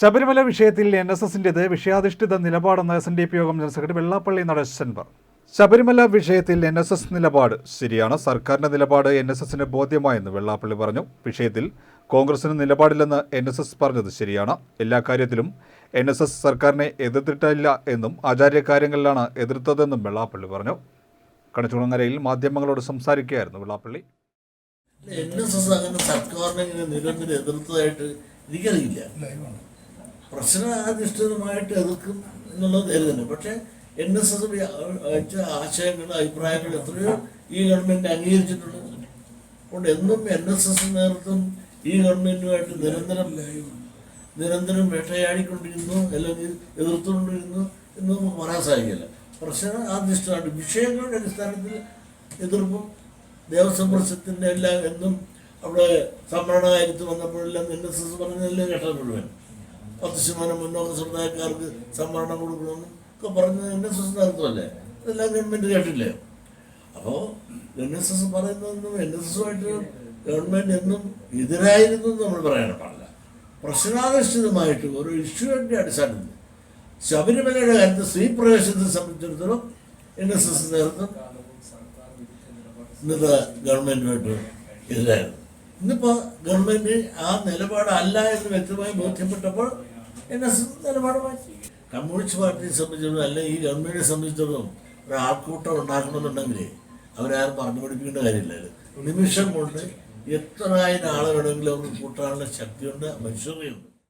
ശബരിമല വിഷയത്തിൽ N S എസിന്റെത് വിഷയാധിഷ്ഠിത നിലപാടെന്ന് S N D P Yogam general secretary Vellappally Natesan പറഞ്ഞു. ശബരിമല വിഷയത്തിൽ എൻ എസ് എസ് നിലപാട് ശരിയാണ്. സർക്കാരിന്റെ നിലപാട് എൻ എസ് എസിന് ബോധ്യമായെന്ന് വെള്ളാപ്പള്ളി പറഞ്ഞു. വിഷയത്തിൽ കോൺഗ്രസിന് നിലപാടില്ലെന്ന് എൻ എസ് എസ് പറഞ്ഞത് ശരിയാണ്. എല്ലാ കാര്യത്തിലും എൻ എസ് എസ് സർക്കാരിനെ എതിർത്തിട്ടില്ല എന്നും ആചാര്യകാര്യങ്ങളിലാണ് എതിർത്തതെന്നും വെള്ളാപ്പള്ളി പറഞ്ഞു. കണിച്ചുണങ്ങരയിൽ മാധ്യമങ്ങളോട് സംസാരിക്കുകയായിരുന്നു വെള്ളാപ്പള്ളി. എൻ എസ് എസ് അങ്ങനെ സർക്കാരിനെ നിരന്തരം എതിർത്തതായിട്ട് എനിക്കറിയില്ല. പ്രശ്നാധിഷ്ഠിതമായിട്ട് എതിർക്കും എന്നുള്ളത് നേരെ തന്നെ പക്ഷേ എൻ എസ് എസ് അയച്ച ആശയങ്ങൾ അഭിപ്രായങ്ങൾ എത്രയോ ഈ ഗവൺമെന്റ് അംഗീകരിച്ചിട്ടുണ്ട് അതുകൊണ്ട് എന്നും എൻ എസ് എസ് നേതൃത്വം ഈ ഗവൺമെന്റുമായിട്ട് നിരന്തരം നിരന്തരം വേട്ടയാടിക്കൊണ്ടിരുന്നു അല്ലെങ്കിൽ എതിർത്തുകൊണ്ടിരുന്നു എന്ന് നമുക്ക് പറയാൻ സാധിക്കില്ല. പ്രശ്നാധിഷ്ഠിതമായിട്ട് വിഷയങ്ങളുടെ അടിസ്ഥാനത്തിൽ എതിർപ്പും ദേവസ്വം പ്രശ്നത്തിന്റെ എല്ലാം എന്നും അവിടെ സംവരണ കാര്യത്തിൽ വന്നപ്പോഴെല്ലാം എൻ എസ് എസ് പറഞ്ഞതെല്ലാം കേട്ടത് മുഴുവൻ. പത്ത് ശതമാനം മുന്നോക്ക സമുദായക്കാർക്ക് സംവരണം കൊടുക്കണമെന്ന് ഒക്കെ പറഞ്ഞത് എൻ എസ് എസ് നേതൃത്വമല്ലേ അതെല്ലാം ഗവൺമെന്റ് കേട്ടില്ലേ? അപ്പോൾ എൻ എസ് എസ് പറയുന്നതൊന്നും എൻ എസ് എസുമായിട്ട് ഗവൺമെന്റ് എന്നും എതിരായിരുന്നു നമ്മൾ പറയാൻ പാടില്ല. പ്രശ്നാധിഷ്ഠിതമായിട്ട് ഒരു ഇഷ്യൂവിന്റെ അടിസ്ഥാനത്തിൽ ശബരിമലയുടെ കാര്യത്തിൽ സ്ത്രീ പ്രവേശനത്തെ സംബന്ധിച്ചിടത്തോളം എൻ എസ് എസ് നേതൃത്വം ഇന്നത്തെ ഗവൺമെന്റുമായിട്ട് എതിരായിരുന്നു. ഇന്നിപ്പോൾ ഗവൺമെന്റ് ആ നിലപാടല്ല എന്ന് വ്യക്തമായി ബോധ്യപ്പെട്ടപ്പോൾ എൻ എസ് നിലപാട് മാറ്റി. കമ്മ്യൂണിസ്റ്റ് പാർട്ടിയെ സംബന്ധിച്ചിടത്തോളം അല്ലെങ്കിൽ ഈ ഗവൺമെന്റിനെ സംബന്ധിച്ചിടത്തോളം ഒരു ആൾക്കൂട്ടം ഉണ്ടാക്കണമെന്നുണ്ടെങ്കിൽ അവരാരും പറഞ്ഞു പഠിപ്പിക്കേണ്ട കാര്യമില്ല. നിമിഷം കൊണ്ട് എത്രയായിരം ആളുകളെങ്കിലും അവർക്ക് കൂട്ടാനുള്ള ശക്തിയുണ്ട് മനുഷ്യതയുണ്ട്